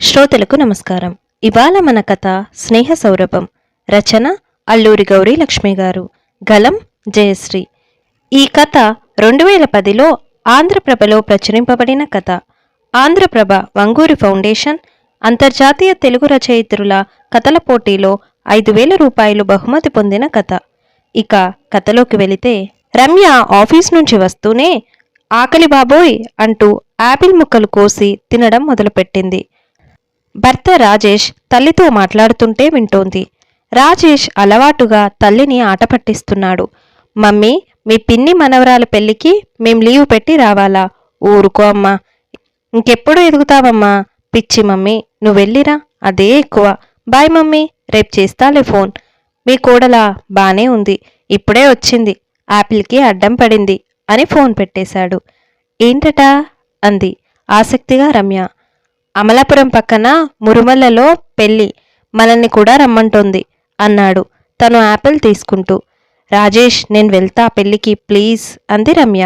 శ్రోతలకు నమస్కారం. ఇవాళ మన కథ స్నేహ సౌరభం. రచన అల్లూరి గౌరీ లక్ష్మి గారు. గలం జయశ్రీ. ఈ కథ రెండు వేల పదిలో ఆంధ్రప్రభలో ప్రచురింపబడిన కథ. ఆంధ్రప్రభ వంగూరి ఫౌండేషన్ అంతర్జాతీయ తెలుగు రచయిత్రుల కథల పోటీలో ఐదు వేల రూపాయలు బహుమతి పొందిన కథ. ఇక కథలోకి వెళితే రమ్య ఆఫీస్ నుంచి వస్తూనే ఆకలి బాబోయ్ అంటూ యాపిల్ ముక్కలు కోసి తినడం మొదలుపెట్టింది. భర్త రాజేష్ తల్లితో మాట్లాడుతుంటే వింటోంది. రాజేష్ అలవాటుగా తల్లిని ఆట పట్టిస్తున్నాడు. మమ్మీ మీ పిన్ని మనవరాల పెళ్ళికి మేం లీవ్ పెట్టి రావాలా? ఊరుకో అమ్మా. ఇంకెప్పుడు ఎదుగుతావమ్మా? పిచ్చి మమ్మీ నువ్వు వెళ్ళిరా. అదే ఎక్కువ. బాయ్ మమ్మీ రేపు చేస్తాలే ఫోన్. మీ కోడలా బానే ఉంది. ఇప్పుడే వచ్చింది. యాపిల్కి అడ్డం పడింది అని ఫోన్ పెట్టేశాడు. ఏంటట? అంది ఆసక్తిగా రమ్య. అమలాపురం పక్కన మురుమల్లలో పెళ్ళి మనల్ని కూడా రమ్మంటోంది అన్నాడు. తను యాపిల్ తీసుకుంటూ రాజేష్ నేను వెళ్తా పెళ్ళికి ప్లీజ్ అంది రమ్య.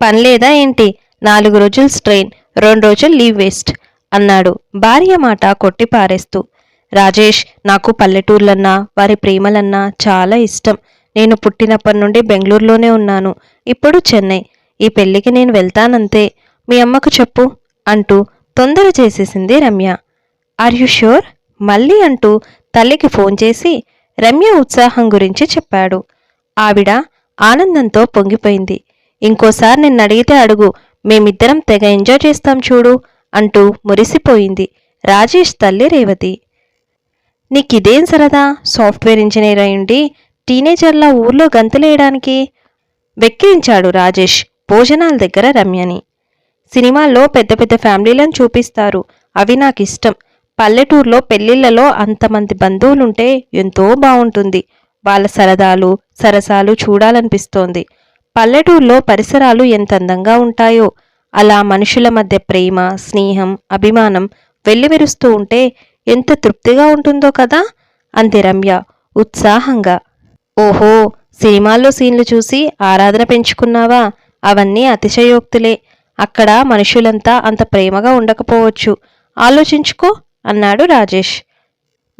పనిలేదా ఏంటి? నాలుగు రోజులు స్ట్రెయిన్ రెండు రోజులు లీవ్ వేస్ట్ అన్నాడు భార్య మాట కొట్టి పారేస్తూ. రాజేష్ నాకు పల్లెటూర్లన్నా వారి ప్రేమలన్నా చాలా ఇష్టం. నేను పుట్టినప్పటి నుండి బెంగళూరులోనే ఉన్నాను. ఇప్పుడు చెన్నై. ఈ పెళ్ళికి నేను వెళ్తానంతే. మీ అమ్మకు చెప్పు అంటూ తొందర చేసేసింది రమ్య. ఆర్ యు ష్యూర్ మళ్ళీ అంటూ తల్లికి ఫోన్ చేసి రమ్య ఉత్సాహం గురించి చెప్పాడు. ఆవిడ ఆనందంతో పొంగిపోయింది. ఇంకోసారి నిన్ను అడిగితే అడుగు. మేమిద్దరం తెగ ఎంజాయ్ చేస్తాం చూడు అంటూ మురిసిపోయింది రాజేష్ తల్లి రేవతి. నీకిదేం సరదా? సాఫ్ట్వేర్ ఇంజనీర్ అయ్యుండి టీనేజర్లా ఊర్లో గంతులేయడానికి? వెక్కిరించాడు రాజేష్ భోజనాల దగ్గర రమ్యని. సినిమాల్లో పెద్ద పెద్ద ఫ్యామిలీలను చూపిస్తారు. అవి నాకు ఇష్టం పల్లెటూరులో పెళ్ళిళ్ళలో అంతమంది బంధువులుంటే ఎంతో బాగుంటుంది వాళ్ళ సరదాలు సరసాలు చూడాలనిపిస్తోంది. పల్లెటూరులో పరిసరాలు ఎంత అందంగా ఉంటాయో. అలా మనుషుల మధ్య ప్రేమ స్నేహం అభిమానం వెల్లివిరుస్తూ ఉంటే ఎంత తృప్తిగా ఉంటుందో కదా! అంది రమ్య ఉత్సాహంగా. ఓహో! సినిమాల్లో సీన్లు చూసి ఆరాధన పెంచుకున్నావా? అవన్నీ అతిశయోక్తులే. అక్కడ మనుషులంతా అంత ప్రేమగా ఉండకపోవచ్చు. ఆలోచించుకో అన్నాడు రాజేష్.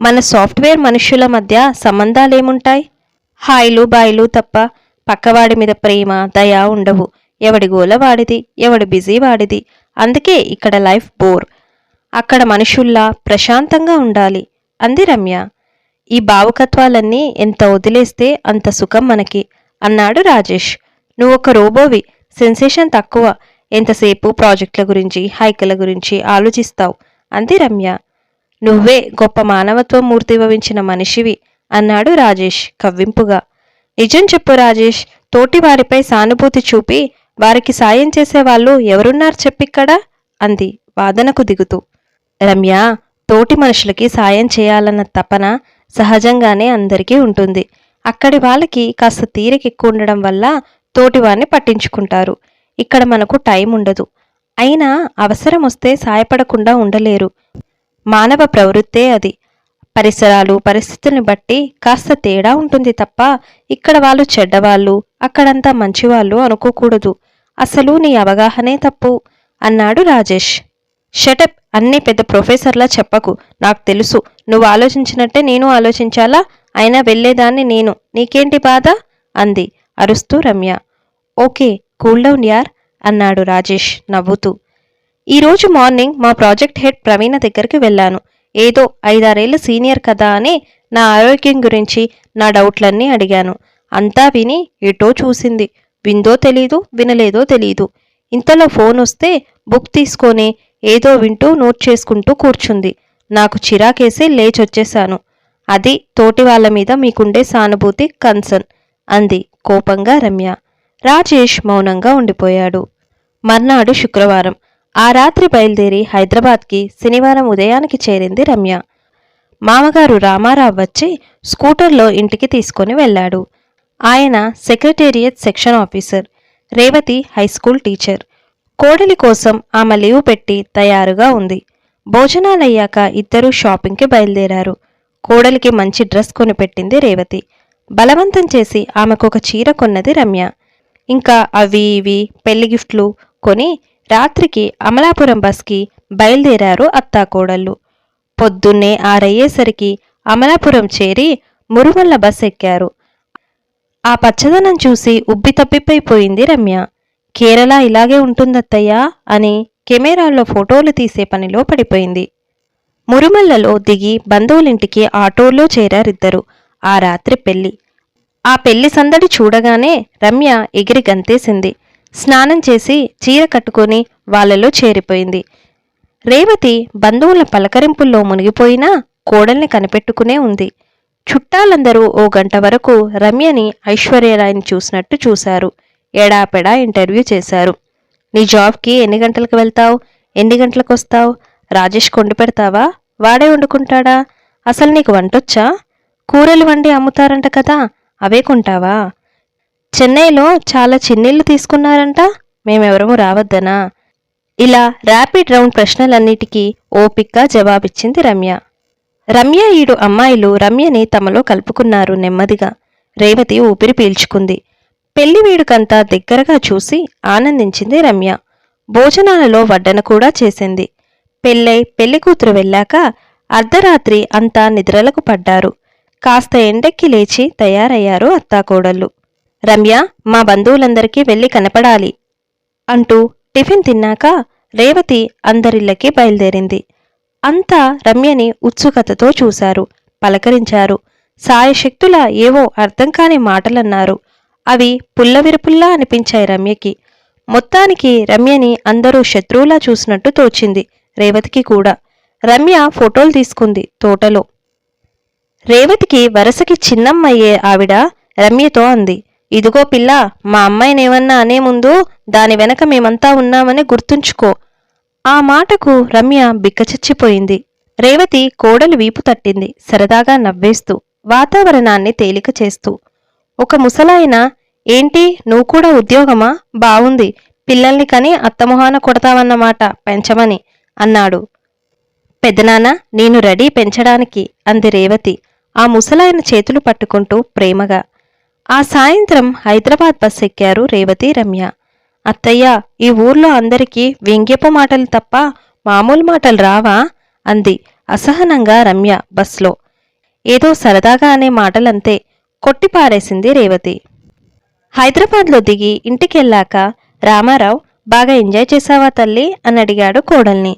మన సాఫ్ట్వేర్ మనుష్యుల మధ్య సంబంధాలేముంటాయి? హాయిలు బాయిలు తప్ప పక్కవాడి మీద ప్రేమ దయ ఉండవు. ఎవడి గోల వాడిది ఎవడి బిజీ వాడిది. అందుకే ఇక్కడ లైఫ్ బోర్. అక్కడ మనుషుల్లా ప్రశాంతంగా ఉండాలి అంది రమ్య. ఈ భావుకత్వాలన్నీ ఎంత వదిలేస్తే అంత సుఖం మనకి అన్నాడు రాజేష్. నువ్వొక రోబోవి సెన్సేషన్ తక్కువ. ఎంతసేపు ప్రాజెక్టుల గురించి హైకల గురించి ఆలోచిస్తావు? అంది రమ్య. నువ్వే గొప్ప మానవత్వం మూర్తిభవించిన మనిషివి అన్నాడు రాజేష్ కవ్వింపుగా. నిజం చెప్పు రాజేష్ తోటి వారిపై సానుభూతి చూపి వారికి సాయం చేసేవాళ్ళు ఎవరున్నారు చెప్పిక్కడా? అంది వాదనకు దిగుతూ. రమ్య తోటి మనుషులకి సాయం చేయాలన్న తపన సహజంగానే అందరికీ ఉంటుంది. అక్కడి వాళ్ళకి కాస్త తీరిక ఎక్కువ ఉండడం వల్ల తోటివారిని పట్టించుకుంటారు. ఇక్కడ మనకు టైం ఉండదు. అయినా అవసరం వస్తే సాయపడకుండా ఉండలేరు. మానవ ప్రవృత్తే అది. పరిసరాలు పరిస్థితుల్ని బట్టి కాస్త తేడా ఉంటుంది తప్ప ఇక్కడ వాళ్ళు చెడ్డవాళ్ళు అక్కడంతా మంచివాళ్ళు అనుకోకూడదు. అసలు నీ అవగాహనే తప్పు అన్నాడు రాజేష్. షటప్ అన్నీ పెద్ద ప్రొఫెసర్లా చెప్పకు. నాకు తెలుసు. నువ్వు ఆలోచించినట్టే నేను ఆలోచించాలా? అయినా వెళ్ళేదాన్ని నేను. నీకేంటి బాధ? అంది. అరుస్తూ రమ్య. ఓకే కూల్ డౌన్ యార్? అన్నాడు రాజేష్ నవ్వుతూ. ఈరోజు మార్నింగ్ మా ప్రాజెక్ట్ హెడ్ ప్రవీణ దగ్గరికి వెళ్ళాను. ఏదో ఐదారేళ్ళ సీనియర్ కదా అని నా ఆరోగ్యం గురించి నా డౌట్లన్నీ అడిగాను. అంతా విని ఎటో చూసింది. విందో తెలీదు వినలేదో తెలీదు. ఇంతలో ఫోన్ వస్తే బుక్ తీసుకొని ఏదో వింటూ నోట్ చేసుకుంటూ కూర్చుంది. నాకు చిరాకేసి లేచొచ్చేశాను. అది తోటి వాళ్ళ మీద మీకుండే సానుభూతి కన్సర్న్ అంది కోపంగా రమ్య. రాజేష్ మౌనంగా ఉండిపోయాడు. మర్నాడు శుక్రవారం ఆ రాత్రి బయలుదేరి హైదరాబాద్కి శనివారం ఉదయానికి చేరింది రమ్య. మామగారు రామారావు వచ్చి స్కూటర్లో ఇంటికి తీసుకొని వెళ్ళాడు. ఆయన secretariat section officer Revathi high school teacher. కోడలి కోసం ఆమె లీవ్ పెట్టి తయారుగా ఉంది. భోజనాలయ్యాక ఇద్దరూ షాపింగ్కి బయలుదేరారు. కోడలికి మంచి డ్రెస్ కొనిపెట్టింది రేవతి. బలవంతం చేసి ఆమెకు ఒక చీర కొన్నది రమ్య. ఇంకా అవి ఇవి పెళ్ళి గిఫ్ట్లు కొని రాత్రికి అమలాపురం బస్కి బయలుదేరారు అత్తాకోడళ్ళు. పొద్దున్నే ఆరయ్యేసరికి అమలాపురం చేరి మురుమల్ల బస్ ఎక్కారు ఆ పచ్చదనం చూసి ఉబ్బి తప్పిపోయింది రమ్య. కేరళ ఇలాగే ఉంటుందత్తయ్యా అని కెమెరాల్లో ఫోటోలు తీసే పనిలో పడిపోయింది. మురుమల్లలో దిగి బంధువులింటికి ఆటోలో చేరారిద్దరు. ఆ రాత్రి పెళ్ళి. ఆ పెళ్ళి సందడి చూడగానే రమ్య ఎగిరి గంతేసింది. స్నానం చేసి చీర కట్టుకొని వాళ్ళలో చేరిపోయింది. రేవతి బంధువుల పలకరింపుల్లో మునిగిపోయినా కోడల్ని కనిపెట్టుకునే ఉంది. చుట్టాలందరూ ఓ గంట వరకు రమ్యని ఐశ్వర్యరాయని చూసినట్టు చూశారు. ఎడాపెడా ఇంటర్వ్యూ చేశారు. నీ జాబ్కి ఎన్ని గంటలకు వెళ్తావు? ఎన్ని గంటలకు వస్తావు? రాజేష్ కొండు పెడతావా? వాడే వండుకుంటాడా? అసలు నీకు వంటొచ్చా? కూరలు వండి అమ్ముతారంట కదా. అవే కొంటావా? చెన్నైలో చాలా చిన్నిళ్ళు తీసుకున్నారంట మేమెవరము రావద్దనా? ఇలా ర్యాపిడ్ రౌండ్ ప్రశ్నలన్నిటికీ ఓపిక్గా జవాబిచ్చింది రమ్య. రమ్య ఈడు అమ్మాయిలు రమ్యని తమలో కలుపుకున్నారు నెమ్మదిగా. రేవతి ఊపిరి పీల్చుకుంది. పెళ్ళి వేడుకంతా దగ్గరగా చూసి ఆనందించింది రమ్య. భోజనాలలో వడ్డన కూడా చేసింది. పెళ్ళై పెళ్ళి కూతురు వెళ్ళాక అర్ధరాత్రి అంతా నిద్రలకు పడ్డారు. కాస్త ఎండెక్కి లేచి తయారయ్యారు అత్తాకోడళ్ళు. రమ్య మా బంధువులందరికీ వెళ్ళి కనపడాలి అంటూ టిఫిన్ తిన్నాక రేవతి అందరిళ్ళకి బయలుదేరింది. అంతా రమ్యని ఉత్సుకతతో చూశారు పలకరించారు. సాయశక్తుల ఏవో అర్థం కాని మాటలన్నారు. అవి పుల్లవిరుపుల్లా అనిపించాయి రమ్యకి. మొత్తానికి రమ్యని అందరూ శత్రువులా చూసినట్టు తోచింది రేవతికి కూడా. రమ్య ఫోటోలు తీసుకుంది తోటలో. రేవతికి వరసకి చిన్నమ్మయ్యే ఆవిడ రమ్యతో అంది. ఇదిగో పిల్ల మా అమ్మాయినేమన్నా అనే ముందు దాని వెనక మేమంతా ఉన్నామని గుర్తుంచుకో. ఆ మాటకు రమ్య బిక్కచచ్చిపోయింది. రేవతి కోడలు వీపు తట్టింది సరదాగా నవ్వేస్తూ వాతావరణాన్ని తేలిక చేస్తూ. ఒక ముసలాయన ఏంటి నువ్వు కూడా ఉద్యోగమా? బావుంది పిల్లల్ని కని అత్తమొహాన కొడతావన్నమాట పెంచమని అన్నాడు. పెద్దనాన్న నేను రెడీ పెంచడానికి అంది రేవతి. ఆ ముసలాయన చేతులు పట్టుకుంటూ ప్రేమగా. ఆ సాయంత్రం హైదరాబాద్ బస్ ఎక్కారు రేవతి రమ్య. అత్తయ్య ఈ ఊర్లో అందరికీ వ్యంగ్యపు మాటలు తప్ప మామూలు మాటలు రావా? అంది అసహనంగా రమ్య బస్లో ఏదో సరదాగా అనే మాటలంతే కొట్టిపారేసింది రేవతి. హైదరాబాద్లో దిగి ఇంటికెళ్ళాక రామారావు బాగా ఎంజాయ్ చేశావా తల్లి? అని అడిగాడు కోడల్ని.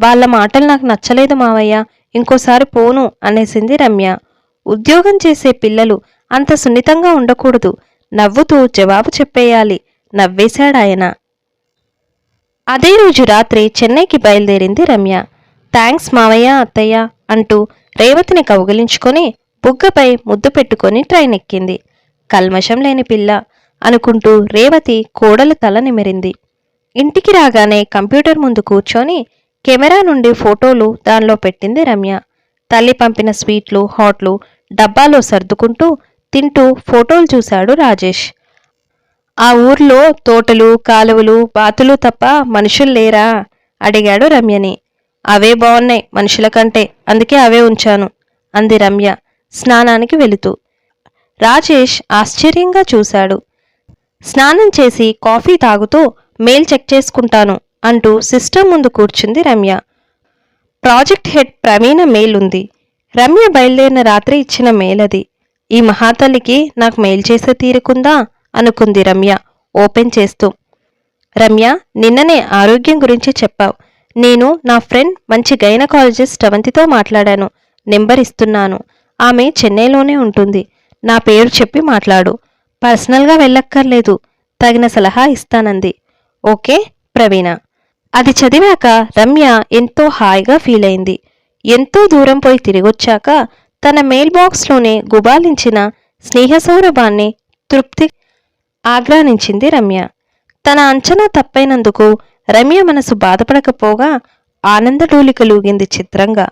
వాళ్ళ మాటలు నాకు నచ్చలేదు మావయ్య ఇంకోసారి పోను అనేసింది రమ్య. ఉద్యోగం చేసే పిల్లలు అంత సున్నితంగా ఉండకూడదు. నవ్వుతూ జవాబు చెప్పేయాలి. నవ్వేశాడాయన. అదే రోజు రాత్రి చెన్నైకి బయలుదేరింది రమ్య. థ్యాంక్స్ మావయ్య అత్తయ్య అంటూ రేవతిని కౌగిలించుకొని బుగ్గపై ముద్దు పెట్టుకొని ట్రైన్ ఎక్కింది కల్మషం లేని పిల్ల అనుకుంటూ రేవతి కోడలు తల నిమిరింది. ఇంటికి రాగానే కంప్యూటర్ ముందు కూర్చొని కెమెరా నుండి ఫోటోలు దానిలో పెట్టింది రమ్య. తల్లి పంపిన స్వీట్లు హాట్లు డబ్బాలో సర్దుకుంటూ తింటూ ఫోటోలు చూశాడు రాజేష్. ఆ ఊర్లో తోటలు కాలువలు బాతులు తప్ప మనుషులు లేరా? అడిగాడు రమ్యని. అవే బాగున్నాయి మనుషుల కంటే అందుకే అవే ఉంచాను అంది రమ్య స్నానానికి వెళుతూ. రాజేష్ ఆశ్చర్యంగా చూశాడు. స్నానం చేసి కాఫీ తాగుతూ మెయిల్ చెక్ చేసుకుంటాను అంటూ సిస్టమ్ ముందు కూర్చుంది Ramya. Project head Praveena mail ఉంది రమ్య బయలుదేరిన రాత్రి ఇచ్చిన మెయిల్ అది ఈ మహాతల్లికి నాకు మెయిల్ చేసే తీరుకుందా? అనుకుంది రమ్య ఓపెన్ చేస్తూ. రమ్య నిన్ననే ఆరోగ్యం గురించి చెప్పావు. నేను నా ఫ్రెండ్ మంచి గైనకాలజిస్ట్ అవంతితో మాట్లాడాను. నెంబర్ ఇస్తున్నాను. ఆమె చెన్నైలోనే ఉంటుంది. నా పేరు చెప్పి మాట్లాడు. పర్సనల్గా వెళ్ళక్కర్లేదు. తగిన సలహా ఇస్తానంది. ఓకే ప్రవీణ. అది చదివాక రమ్య ఎంతో హాయిగా ఫీల్ అయింది. ఎంతో దూరం పోయి తిరిగొచ్చాక తన మెయిల్ బాక్స్లోనే గుబాలించిన స్నేహ సౌరభాన్ని తృప్తి ఆగ్రానించింది రమ్య. తన అంచనా తప్పైనందుకు రమ్య మనసు బాధపడకపోగా ఆనందడూలికలూగింది చిత్రంగా.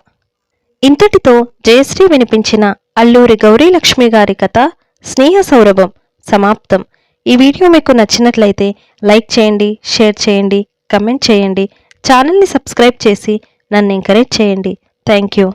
ఇంతటితో జయశ్రీ వినిపించిన అల్లూరి గౌరీలక్ష్మి గారి కథ స్నేహ సౌరభం సమాప్తం. ఈ వీడియో మీకు నచ్చినట్లయితే లైక్ చేయండి షేర్ చేయండి కమెంట్ చేయండి. ఛానల్ని సబ్స్క్రైబ్ చేసి నన్ను ఎంకరేజ్ చేయండి. Thank you